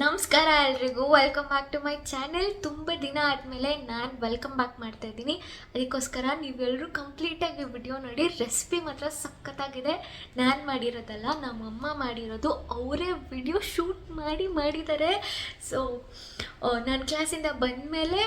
ನಮಸ್ಕಾರ ಎಲ್ರಿಗೂ. Welcome back to my channel ತುಂಬ ದಿನ ಆದಮೇಲೆ ನಾನು ವೆಲ್ಕಮ್ ಬ್ಯಾಕ್ ಮಾಡ್ತಾ ಇದ್ದೀನಿ. ಅದಕ್ಕೋಸ್ಕರ ನೀವೆಲ್ಲರೂ ಕಂಪ್ಲೀಟಾಗಿ ವಿಡಿಯೋ ನೋಡಿ ರೆಸಿಪಿ ಮಾತ್ರ ಸಖತ್ತಾಗಿದೆ. ನಾನು ಮಾಡಿರೋದಲ್ಲ, ನಮ್ಮಮ್ಮ ಮಾಡಿರೋದು, ಅವರೇ ವಿಡಿಯೋ ಶೂಟ್ ಮಾಡಿ ಮಾಡಿದ್ದಾರೆ. ಸೊ ನಾನು ಕ್ಲಾಸಿಂದ ಬಂದಮೇಲೆ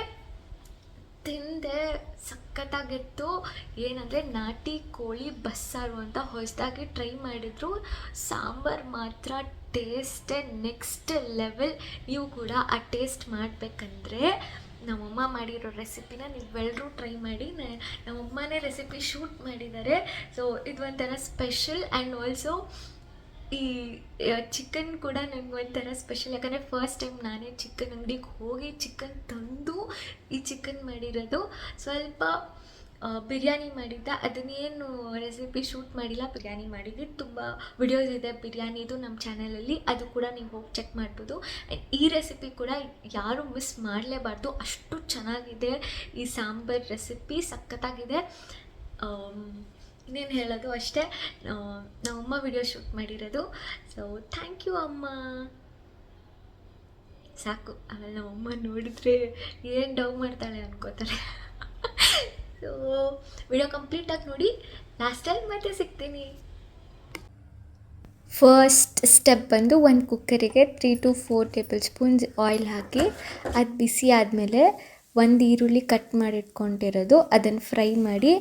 ತಿಂದೆ ಸಖತ್ತಾಗಿತ್ತು. ಏನಂದರೆ ನಾಟಿ ಕೋಳಿ ಬಸ್ಸಾರು ಅಂತ ಹೊಸದಾಗಿ ಟ್ರೈ ಮಾಡಿದ್ರು. ಸಾಂಬಾರು ಮಾತ್ರ ಟೇಸ್ಟೇ ನೆಕ್ಸ್ಟ್ ಲೆವೆಲ್. ನೀವು ಕೂಡ ಆ ಟೇಸ್ಟ್ ಮಾಡಬೇಕಂದ್ರೆ ನಮ್ಮಮ್ಮ ಮಾಡಿರೋ ರೆಸಿಪಿನ ನೀವೆಲ್ಲರೂ ಟ್ರೈ ಮಾಡಿ. ನಮ್ಮಮ್ಮನೇ ರೆಸಿಪಿ ಶೂಟ್ ಮಾಡಿದ್ದಾರೆ. ಸೊ, ಇದು ಒಂಥರ ಸ್ಪೆಷಲ್ ಆ್ಯಂಡ್ ಆಲ್ಸೋ ಈ ಚಿಕನ್ ಕೂಡ ನನಗೆ ಒಂಥರ ಸ್ಪೆಷಲ್ ಯಾಕಂದರೆ ಫಸ್ಟ್ ಟೈಮ್ ನಾನೇ ಚಿಕನ್ ಅಂಗಡಿಗೆ ಹೋಗಿ ಚಿಕನ್ ತಂದು ಈ ಚಿಕನ್ ಮಾಡಿರೋದು. ಸ್ವಲ್ಪ ಬಿರಿಯಾನಿ ಮಾಡಿದ್ದೆ. ಅದನ್ನೇನು ರೆಸಿಪಿ ಶೂಟ್ ಮಾಡಿಲ್ಲ, ಬಿರಿಯಾನಿ ಮಾಡಿದ್ವಿ. ತುಂಬ ವಿಡಿಯೋಸ್ ಇದೆ ಬಿರಿಯಾನಿದು ನಮ್ಮ ಚಾನಲಲ್ಲಿ ಅದು ಕೂಡ ನೀವು ಹೋಗಿ ಚೆಕ್ ಮಾಡ್ಬೋದು. ಈ ರೆಸಿಪಿ ಕೂಡ ಯಾರು ಮಿಸ್ ಮಾಡಲೇಬಾರ್ದು. ಅಷ್ಟು ಚೆನ್ನಾಗಿದೆ ಈ ಸಾಂಬಾರ್ ರೆಸಿಪಿ ಸಖತ್ತಾಗಿದೆ. ಇನ್ನೇನು ಹೇಳೋದು ಅಷ್ಟೇ. ನಮ್ಮಮ್ಮ ವಿಡಿಯೋ ಶೂಟ್ ಮಾಡಿರೋದು. ಸೊ ಥ್ಯಾಂಕ್ ಯು ಅಮ್ಮ. ಸಾಕು. ಆಮೇಲೆ ನಮ್ಮಮ್ಮ ನೋಡಿದ್ರೆ ಏನು ಡೌ ಮಾಡ್ತಾಳೆ ಅನ್ಕೋತಾರೆ. ಸೊ ವಿಡಿಯೋ ಕಂಪ್ಲೀಟಾಗಿ ನೋಡಿ ಲಾಸ್ಟಲ್ಲಿ ಮತ್ತೆ ಸಿಗ್ತೀನಿ. ಫಸ್ಟ್ ಸ್ಟೆಪ್ ಬಂದು ಒಂದು ಕುಕ್ಕರಿಗೆ three to four tablespoons oil ಹಾಕಿ, ಅದು ಬಿಸಿ ಆದಮೇಲೆ ಒಂದು ಈರುಳ್ಳಿ ಕಟ್ ಮಾಡಿ ಇಟ್ಕೊಂಡಿರೋದು. ಅದನ್ನು ಫ್ರೈ ಮಾಡಿ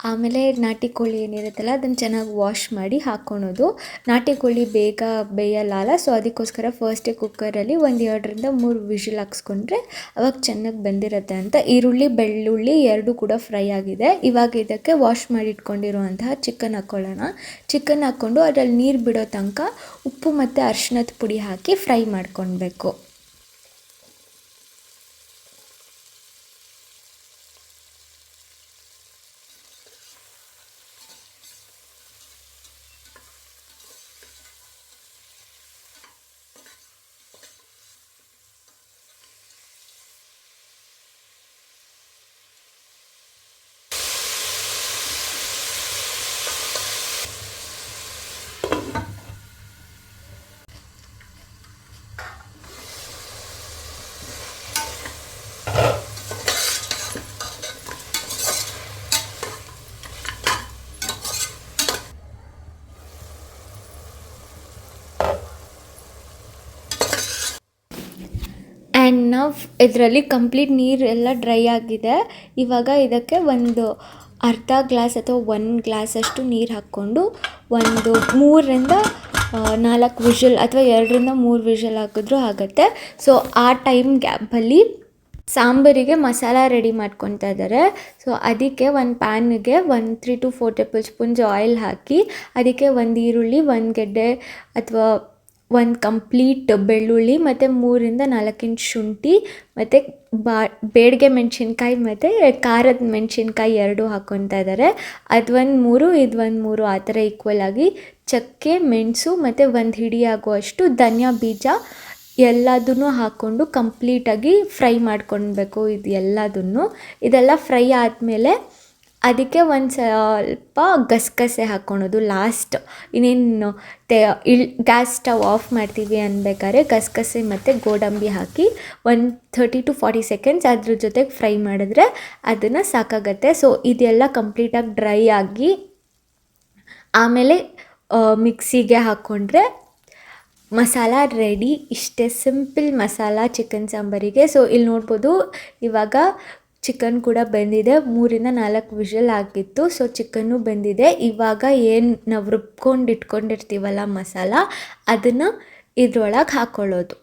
ಆಮೇಲೆ ನಾಟಿ ಕೋಳಿ ಏನಿರುತ್ತಲ್ಲ, ಅದನ್ನು ಚೆನ್ನಾಗಿ ವಾಶ್ ಮಾಡಿ ಹಾಕ್ಕೊಳೋದು ನಾಟಿ ಕೋಳಿ ಬೇಗ ಬೇಯಲ್ಲ ಸೊ ಅದಕ್ಕೋಸ್ಕರ ಫಸ್ಟೇ ಕುಕ್ಕರಲ್ಲಿ ಒಂದು ಎರಡರಿಂದ ಮೂರು ವಿಷಲ್ ಹಾಕ್ಸ್ಕೊಂಡ್ರೆ ಅವಾಗ ಚೆನ್ನಾಗಿ ಬಂದಿರುತ್ತೆ ಅಂತ. ಈರುಳ್ಳಿ, ಬೆಳ್ಳುಳ್ಳಿ ಎರಡೂ ಕೂಡ ಫ್ರೈ ಆಗಿದೆ. ಇವಾಗ ಇದಕ್ಕೆ ವಾಶ್ ಮಾಡಿ ಇಟ್ಕೊಂಡಿರುವಂತಹ ಚಿಕನ್ ಹಾಕ್ಕೊಳ್ಳೋಣ ಚಿಕನ್ ಹಾಕ್ಕೊಂಡು ಅದರಲ್ಲಿ ನೀರು ಬಿಡೋ ತನಕ ಉಪ್ಪು ಮತ್ತು ಅರಿಶಿನದ ಪುಡಿ ಹಾಕಿ ಫ್ರೈ ಮಾಡ್ಕೊಳ್ಬೇಕು ಆ್ಯಂಡ್ ನಾವು ಇದರಲ್ಲಿ ಕಂಪ್ಲೀಟ್ ನೀರೆಲ್ಲ ಡ್ರೈ ಆಗಿದೆ. ಇವಾಗ ಇದಕ್ಕೆ ಒಂದು ಅರ್ಧ ಗ್ಲಾಸ್ ಅಥವಾ ಒಂದು ಗ್ಲಾಸಷ್ಟು ನೀರು ಹಾಕ್ಕೊಂಡು ಒಂದು ಮೂರರಿಂದ ನಾಲ್ಕು ವಿಷಲ್ ಅಥವಾ ಎರಡರಿಂದ ಮೂರು ವಿಷಲ್ ಹಾಕಿದ್ರೂ ಆಗುತ್ತೆ. ಸೊ ಆ ಟೈಮ್ ಗ್ಯಾಪಲ್ಲಿ ಸಾಂಬಾರಿಗೆ ಮಸಾಲ ರೆಡಿ ಮಾಡ್ಕೊತಾ ಇದ್ದಾರೆ ಸೊ ಅದಕ್ಕೆ ಒಂದು ಪ್ಯಾನ್ಗೆ ಒಂದು three to four tablespoons oil ಹಾಕಿ, ಅದಕ್ಕೆ ಒಂದು ಈರುಳ್ಳಿ, ಒಂದು ಗೆಡ್ಡೆ ಅಥವಾ ಒಂದು ಕಂಪ್ಲೀಟ್ ಬೆಳ್ಳುಳ್ಳಿ ಮತ್ತು ಮೂರಿಂದ ನಾಲ್ಕು ಇಂಚ್ ಶುಂಠಿ ಮತ್ತು ಬಾ, ಬೇಡಿಗೆ ಮೆಣಸಿನ್ಕಾಯಿ ಮತ್ತು ಖಾರದ ಮೆಣಸಿನ್ಕಾಯಿ ಎರಡೂ ಹಾಕ್ಕೊತಾ ಇದ್ದಾರೆ ಅದು ಒಂದು ಮೂರು, ಇದು ಒಂದು ಮೂರು, ಆ ಥರ ಈಕ್ವಲ್ ಆಗಿ ಚಕ್ಕೆ, ಮೆಣಸು ಮತ್ತು ಒಂದು ಹಿಡಿ ಆಗುವಷ್ಟು ಧನಿಯಾ ಬೀಜ ಎಲ್ಲದನ್ನು ಹಾಕ್ಕೊಂಡು ಕಂಪ್ಲೀಟಾಗಿ ಫ್ರೈ ಮಾಡ್ಕೊಳ್ಬೇಕು ಇದು ಎಲ್ಲದನ್ನು ಇದೆಲ್ಲ ಫ್ರೈ ಆದಮೇಲೆ ಅದಕ್ಕೆ ಒಂದು ಸ್ವಲ್ಪ ಗಸಗಸೆ ಹಾಕ್ಕೊಳೋದು ಲಾಸ್ಟ್ ಇನ್ನೇನು ತೆ, ಇಳ್ ಗ್ಯಾಸ್ ಸ್ಟವ್ ಆಫ್ ಮಾಡ್ತೀವಿ ಅನ್ಬೇಕಾದ್ರೆ ಗಸಗಸೆ ಮತ್ತು ಗೋಡಂಬಿ ಹಾಕಿ ಒಂದು ಥರ್ಟಿ ಟು ಫಾರ್ಟಿ ಸೆಕೆಂಡ್ಸ್ ಅದ್ರ ಜೊತೆಗೆ ಫ್ರೈ ಮಾಡಿದ್ರೆ ಅದನ್ನು ಸಾಕಾಗತ್ತೆ. ಸೊ ಇದೆಲ್ಲ ಕಂಪ್ಲೀಟಾಗಿ ಡ್ರೈ ಆಗಿ ಆಮೇಲೆ ಮಿಕ್ಸಿಗೆ ಹಾಕ್ಕೊಂಡ್ರೆ ಮಸಾಲ ರೆಡಿ ಇಷ್ಟೇ ಸಿಂಪಲ್ ಮಸಾಲ ಚಿಕನ್ ಸಾಂಬಾರಿಗೆ. ಸೊ ಇಲ್ಲಿ ನೋಡ್ಬೋದು ಇವಾಗ ಚಿಕನ್ ಕೂಡ ಬೆಂದಿದೆ. ಮೂರಿಂದ ನಾಲ್ಕು ವಿಷಲ್ ಆಗಿತ್ತು. ಸೊ ಚಿಕನ್ನು ಬೆಂದಿದೆ. ಇವಾಗ ಏನು ನಾವು ರುಬ್ಕೊಂಡು ಇಟ್ಕೊಂಡಿರ್ತೀವಲ್ಲ ಮಸಾಲ, ಅದನ್ನು ಇದ್ರೊಳಗೆ ಹಾಕ್ಕೊಳ್ಳೋದು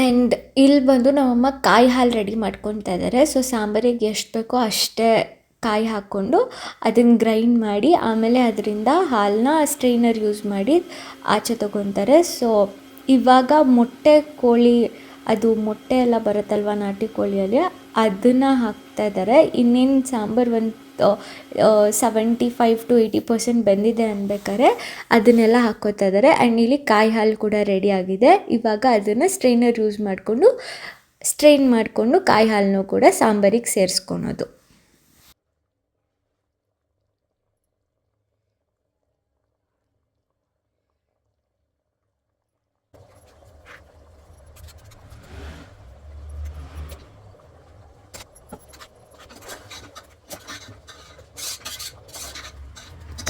ಆ್ಯಂಡ್ ಇಲ್ಲಿ ಬಂದು ನಮ್ಮಮ್ಮ ಕಾಯಿ ಹಾಲು ರೆಡಿ ಮಾಡ್ಕೊತಾ ಇದ್ದಾರೆ ಸೊ ಸಾಂಬಾರಿಗೆ ಎಷ್ಟು ಬೇಕೋ ಅಷ್ಟೇ ಕಾಯಿ ಹಾಕ್ಕೊಂಡು ಅದನ್ನು ಗ್ರೈಂಡ್ ಮಾಡಿ, ಆಮೇಲೆ ಅದರಿಂದ ಹಾಲನ್ನ ಸ್ಟ್ರೈನರ್ ಯೂಸ್ ಮಾಡಿ ಆಚೆ ತಗೊತಾರೆ. ಸೊ ಇವಾಗ ಮೊಟ್ಟೆ ಕೋಳಿ, ಅದು ಮೊಟ್ಟೆ ಎಲ್ಲ ಬರುತ್ತಲ್ವ ನಾಟಿ ಕೋಳಿಯಲ್ಲಿ, ಅದನ್ನು ಹಾಕ್ತಾ ಇದ್ದಾರೆ ಇನ್ನೇನು ಸಾಂಬಾರು ಒಂದು seventy five to eighty percent ಬಂದಿದೆ ಅನ್ಬೇಕಾದ್ರೆ ಅದನ್ನೆಲ್ಲ ಹಾಕ್ಕೋತಾ ಇದ್ದಾರೆ. ಆ್ಯಂಡ್ ಇಲ್ಲಿ ಕಾಯಿ ಹಾಲು ಕೂಡ ರೆಡಿ ಆಗಿದೆ. ಇವಾಗ ಅದನ್ನು ಸ್ಟ್ರೈನರ್ ಯೂಸ್ ಮಾಡಿಕೊಂಡು ಸ್ಟ್ರೈನ್ ಮಾಡಿಕೊಂಡು ಕಾಯಿ ಹಾಲನ್ನು ಕೂಡ ಸಾಂಬಾರಿಗೆ ಸೇರಿಸ್ಕೊಳೋದು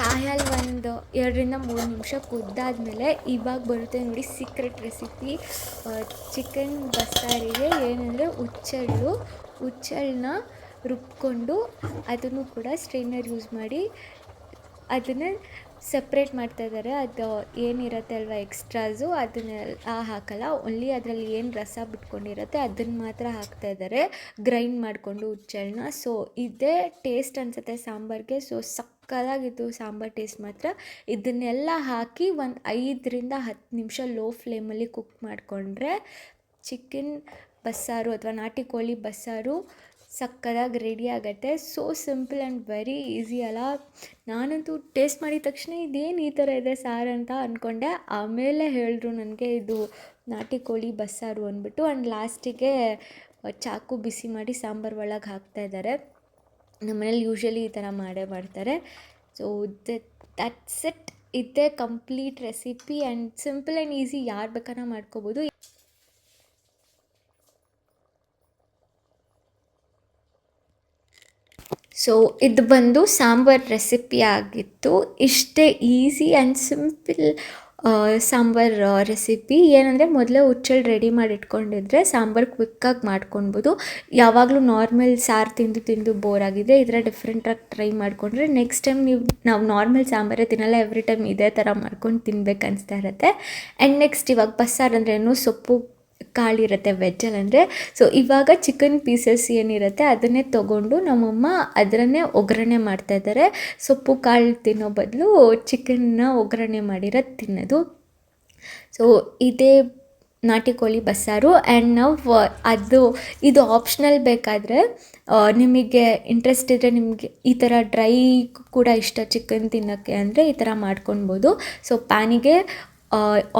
ಕಾಯಿ ಹಾಲು ಒಂದು ಎರಡರಿಂದ ಮೂರು ನಿಮಿಷ ಕುದ್ದಾದಮೇಲೆ ಇವಾಗ ಬರುತ್ತೆ ನೋಡಿ ಸೀಕ್ರೆಟ್ ರೆಸಿಪಿ ಚಿಕನ್ ಬಸ್ಸಾರಿಗೆ ಏನಂದರೆ ಹುಚ್ಚೆಳ್ಳು ಹುಚ್ಚೆಳ್ಳನ್ನ ರುಬ್ಕೊಂಡು ಅದನ್ನು ಕೂಡ ಸ್ಟ್ರೈನರ್ ಯೂಸ್ ಮಾಡಿ ಅದನ್ನು ಸಪ್ರೇಟ್ ಮಾಡ್ತಾ ಇದ್ದಾರೆ ಅದು ಏನಿರುತ್ತೆ ಅಲ್ವಾ ಎಕ್ಸ್ಟ್ರಾಸು ಅದನ್ನೆಲ್ಲ ಹಾಕಲ್ಲ. ಓನ್ಲಿ ಅದರಲ್ಲಿ ಏನು ರಸ ಬಿಟ್ಕೊಂಡಿರುತ್ತೆ ಅದನ್ನು ಮಾತ್ರ ಹಾಕ್ತಾ ಇದ್ದಾರೆ ಗ್ರೈಂಡ್ ಮಾಡಿಕೊಂಡು ಹುಚ್ಚೆಳ್ಳನ್ನ ಸೊ ಇದೇ ಟೇಸ್ಟ್ ಅನಿಸುತ್ತೆ ಸಾಂಬಾರಿಗೆ. ಸೊ ಸಕ್ಕತ್ತಾಗಿತ್ತು ಸಾಂಬಾರು ಟೇಸ್ಟ್ ಮಾತ್ರ. ಇದನ್ನೆಲ್ಲ ಹಾಕಿ ಒಂದು ಐದರಿಂದ ಹತ್ತು ನಿಮಿಷ ಲೋ ಫ್ಲೇಮಲ್ಲಿ ಕುಕ್ ಮಾಡಿಕೊಂಡ್ರೆ ಚಿಕನ್ ಬಸ್ಸಾರು ಅಥವಾ ನಾಟಿ ಕೋಳಿ ಬಸ್ಸಾರು ಸಕ್ಕತ್ತಾಗಿ ರೆಡಿ ಆಗುತ್ತೆ. So simple and very easy ಅಲ್ಲ. ನಾನಂತೂ ಟೇಸ್ಟ್ ಮಾಡಿದ ತಕ್ಷಣ ಇದೇನು ಈ ಥರ ಇದೆ ಸಾರು ಅಂತ ಅಂದ್ಕೊಂಡೆ ಆಮೇಲೆ ಹೇಳಿದ್ರು ನನಗೆ ಇದು ನಾಟಿ ಕೋಳಿ ಬಸ್ಸಾರು ಅಂದ್ಬಿಟ್ಟು ಆ್ಯಂಡ್ ಲಾಸ್ಟಿಗೆ ಚಾಕು ಬಿಸಿ ಮಾಡಿ ಸಾಂಬಾರು ಒಳಗೆ ಹಾಕ್ತಾಯಿದ್ದಾರೆ ನಮ್ಮನೇಲಿ ಯೂಶ್ವಲಿ ಈ ಥರ ಮಾಡೇ ಮಾಡ್ತಾರೆ. ಸೊ ದಟ್ಸ್ ಇಟ್ ಇದೇ complete recipe and simple and easy ಯಾರು ಬೇಕಾದ್ರೆ ಮಾಡ್ಕೋಬೋದು. ಸೊ ಇದು ಬಂದು ಸಾಂಬಾರ್ ರೆಸಿಪಿ ಆಗಿತ್ತು. ಇಷ್ಟೇ easy and simple sambar recipe ಏನಂದರೆ ಮೊದಲೇ ಹುಚ್ಚೆಳ್ಳು ರೆಡಿ ಮಾಡಿ ಇಟ್ಕೊಂಡಿದ್ರೆ ಸಾಂಬಾರು ಕ್ವಿಕ್ಕಾಗಿ ಮಾಡ್ಕೊಳ್ಬೋದು ಯಾವಾಗಲೂ ನಾರ್ಮಲ್ ಸಾರು ತಿಂದು ತಿಂದು ಬೋರ್ ಆಗಿದ್ರೆ ಥರ ಡಿಫ್ರೆಂಟಾಗಿ ಟ್ರೈ ಮಾಡಿಕೊಂಡ್ರೆ ನೆಕ್ಸ್ಟ್ ಟೈಮ್ ನೀವು, ನಾವು ನಾರ್ಮಲ್ ಸಾಂಬಾರೇ ತಿನ್ನಲ್ಲ ಎವ್ರಿ ಟೈಮ್ ಇದೇ ಥರ ಮಾಡ್ಕೊಂಡು ತಿನ್ಬೇಕು ಅನಿಸ್ತಾ ಇರುತ್ತೆ. ಆ್ಯಂಡ್ ನೆಕ್ಸ್ಟ್ ಇವಾಗ ಬಸ್ಸಾರು ಅಂದ್ರೇನು ಸೊಪ್ಪು ಕಾಳಿರುತ್ತೆ ವೆಜ್ಜಲ್ಲಿ ಅಂದರೆ ಸೊ ಇವಾಗ ಚಿಕನ್ ಪೀಸಸ್ ಏನಿರುತ್ತೆ ಅದನ್ನೇ ತೊಗೊಂಡು ನಮ್ಮಮ್ಮ ಅದರನ್ನೇ ಒಗ್ಗರಣೆ ಮಾಡ್ತಾಯಿದ್ದಾರೆ ಸೊಪ್ಪು ಕಾಳು ತಿನ್ನೋ ಬದಲು ಚಿಕನ್ನ ಒಗ್ಗರಣೆ ಮಾಡಿರೋದು ತಿನ್ನೋದು. ಸೊ ಇದೇ ನಾಟಿ ಕೋಳಿ ಬಸ್ಸಾರು ಆ್ಯಂಡ್ ನಾವು ಅದು ಇದು ಆಪ್ಷನಲ್ ಬೇಕಾದರೆ ನಿಮಗೆ ಇಂಟ್ರೆಸ್ಟ್ ಇದ್ದರೆ ನಿಮಗೆ ಈ ಥರ ಡ್ರೈ ಕೂಡ ಇಷ್ಟ ಚಿಕನ್ ತಿನ್ನೋಕ್ಕೆ ಅಂದರೆ ಈ ಥರ ಮಾಡ್ಕೊಳ್ಬೋದು. ಸೊ ಪ್ಯಾನಿಗೆ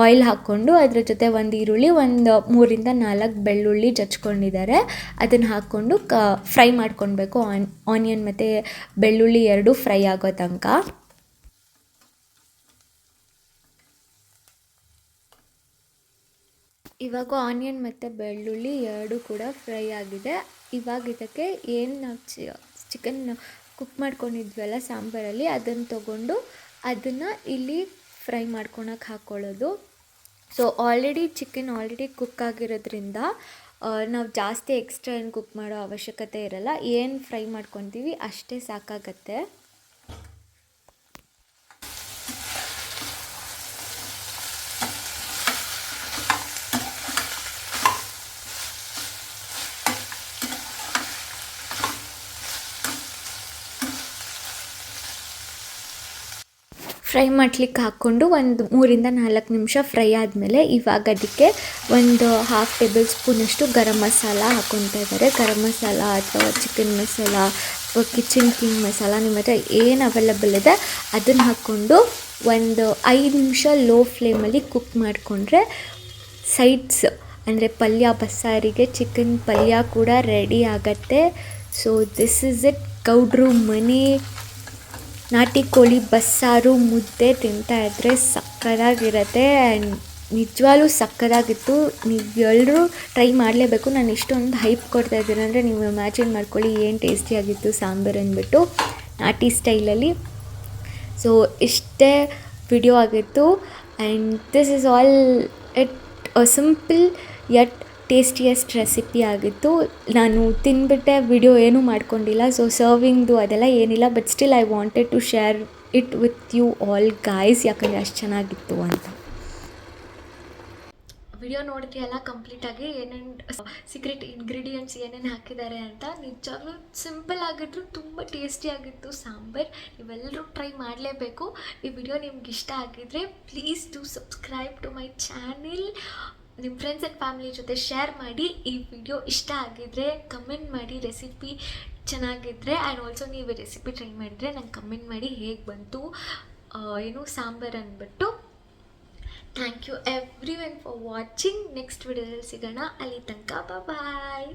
ಆಯಿಲ್ ಹಾಕ್ಕೊಂಡು ಅದ್ರ ಜೊತೆ ಒಂದು ಈರುಳ್ಳಿ, ಒಂದು ಮೂರಿಂದ ನಾಲ್ಕು ಬೆಳ್ಳುಳ್ಳಿ ಜಚ್ಕೊಂಡಿದ್ದಾರೆ ಅದನ್ನು ಹಾಕ್ಕೊಂಡು ಕ ಫ್ರೈ ಮಾಡ್ಕೊಳ್ಬೇಕು ಆನ್ ಆನಿಯನ್ ಮತ್ತು ಬೆಳ್ಳುಳ್ಳಿ ಎರಡು ಫ್ರೈ ಆಗೋ ತನಕ. ಇವಾಗ ಆನಿಯನ್ ಮತ್ತು ಬೆಳ್ಳುಳ್ಳಿ ಎರಡು ಕೂಡ ಫ್ರೈ ಆಗಿದೆ. ಇವಾಗ ಇದಕ್ಕೆ ಏನು ನಾವು ಚಿಕನ್ ಕುಕ್ ಮಾಡ್ಕೊಂಡಿದ್ವಲ್ಲ ಸಾಂಬಾರಲ್ಲಿ ಅದನ್ನು ತಗೊಂಡು ಅದನ್ನು ಇಲ್ಲಿ ಫ್ರೈ ಮಾಡ್ಕೊಳಕ್ಕೆ ಹಾಕ್ಕೊಳ್ಳೋದು so already chicken already cook ಆಗಿರೋದ್ರಿಂದ ನಾವು ಜಾಸ್ತಿ ಎಕ್ಸ್ಟ್ರಾ ಏನು ಕುಕ್ ಮಾಡೋ ಅವಶ್ಯಕತೆ ಇರಲ್ಲ. ಏನು ಫ್ರೈ ಮಾಡ್ಕೊತೀವಿ ಅಷ್ಟೇ ಸಾಕಾಗತ್ತೆ. ಫ್ರೈ ಮಾಡ್ಲಿಕ್ಕೆ ಹಾಕ್ಕೊಂಡು ಒಂದು ಮೂರಿಂದ ನಾಲ್ಕು ನಿಮಿಷ ಫ್ರೈ ಆದಮೇಲೆ ಇವಾಗ ಅದಕ್ಕೆ ಒಂದು ಹಾಫ್ ಟೇಬಲ್ ಸ್ಪೂನಷ್ಟು ಗರಂ ಮಸಾಲ ಹಾಕ್ಕೊತಾ ಇದ್ದಾರೆ. ಗರಂ ಮಸಾಲ ಅಥವಾ ಚಿಕನ್ ಮಸಾಲ ಅಥವಾ ಕಿಚನ್ ಕಿಂಗ್ ಮಸಾಲ ನಿಮ್ಮ ಹತ್ರ ಏನು ಅವೈಲಬಲ್ ಇದೆ ಅದನ್ನು ಹಾಕ್ಕೊಂಡು ಒಂದು ಐದು ನಿಮಿಷ ಲೋ ಫ್ಲೇಮಲ್ಲಿ ಕುಕ್ ಮಾಡಿಕೊಂಡ್ರೆ ಸೈಡ್ಸ್ ಅಂದರೆ ಪಲ್ಯ, ಬಸ್ಸಾರಿಗೆ ಚಿಕನ್ ಪಲ್ಯ ಕೂಡ ರೆಡಿ ಆಗತ್ತೆ. ಸೊ ದಿಸ್ ಇಸ್ ಇಟ್ ಗೌಡ್ರು ಮನೆ ನಾಟಿ ಕೋಳಿ ಬಸ್ಸಾರು ಮುದ್ದೆ ತಿಂತಾಯಿದ್ರೆ ಸಕ್ಕತ್ತಾಗಿರತ್ತೆ ಆ್ಯಂಡ್ ನಿಜವಾಗ್ಲೂ ಸಕ್ಕತ್ತಾಗಿತ್ತು ನೀವು ಎಲ್ಲರೂ ಟ್ರೈ ಮಾಡಲೇಬೇಕು. ನಾನು ಇಷ್ಟೊಂದು ಹೈಪ್ ಕೊಡ್ತಾ ಇದ್ದೀನಿ. ಅಂದರೆ ನೀವು ಇಮ್ಯಾಜಿನ್ ಮಾಡ್ಕೊಳ್ಳಿ ಏನು ಟೇಸ್ಟಿಯಾಗಿತ್ತು ಸಾಂಬಾರು ಅಂದ್ಬಿಟ್ಟು ನಾಟಿ ಸ್ಟೈಲಲ್ಲಿ ಸೊ ಇಷ್ಟೇ ವಿಡಿಯೋ ಆಗಿತ್ತು. And this is all it simple yet tastiest recipe ಆಗಿತ್ತು. ನಾನು ತಿಂದ್ಬಿಟ್ಟೆ ವಿಡಿಯೋ ಏನೂ ಮಾಡ್ಕೊಂಡಿಲ್ಲ ಸೊ ಸರ್ವಿಂಗ್ದು ಅದೆಲ್ಲ ಏನಿಲ್ಲ but still I wanted to share it with you all guys ಯಾಕಂದರೆ ಅಷ್ಟು ಚೆನ್ನಾಗಿತ್ತು ಅಂತ. ವಿಡಿಯೋ ನೋಡಿದ್ರೆ ಎಲ್ಲ ಕಂಪ್ಲೀಟಾಗಿ ಏನೇನು ಸೀಕ್ರೆಟ್ ಇಂಗ್ರೀಡಿಯೆಂಟ್ಸ್ ಏನೇನು ಹಾಕಿದ್ದಾರೆ ಅಂತ, ನಿಜವಾಗ್ಲೂ ಸಿಂಪಲ್ ಆಗಿದ್ರು, ತುಂಬ ಟೇಸ್ಟಿಯಾಗಿತ್ತು ಸಾಂಬಾರ್ ನೀವೆಲ್ಲರೂ ಟ್ರೈ ಮಾಡಲೇಬೇಕು. ಈ ವಿಡಿಯೋ ನಿಮ್ಗೆ ಇಷ್ಟ ಆಗಿದ್ರೆ please do subscribe to my channel ನಿಮ್ಮ ಫ್ರೆಂಡ್ಸ್ ಆ್ಯಂಡ್ ಫ್ಯಾಮಿಲಿ ಜೊತೆ ಶೇರ್ ಮಾಡಿ ಈ ವಿಡಿಯೋ ಇಷ್ಟ ಆಗಿದ್ರೆ ಕಮೆಂಟ್ ಮಾಡಿ ರೆಸಿಪಿ ಚೆನ್ನಾಗಿದ್ದರೆ ಆ್ಯಂಡ್ ಆಲ್ಸೋ ನೀವು ರೆಸಿಪಿ ಟ್ರೈ ಮಾಡಿದ್ರೆ ನಂಗೆ ಕಮೆಂಟ್ ಮಾಡಿ ಹೇಗೆ ಬಂತು ಏನು ಸಾಂಬಾರು ಅಂದ್ಬಿಟ್ಟು. Thank you everyone for watching next ವಿಡಿಯೋದಲ್ಲಿ ಸಿಗೋಣ. ಅಲ್ಲಿ ತನಕ ಬಾಯ್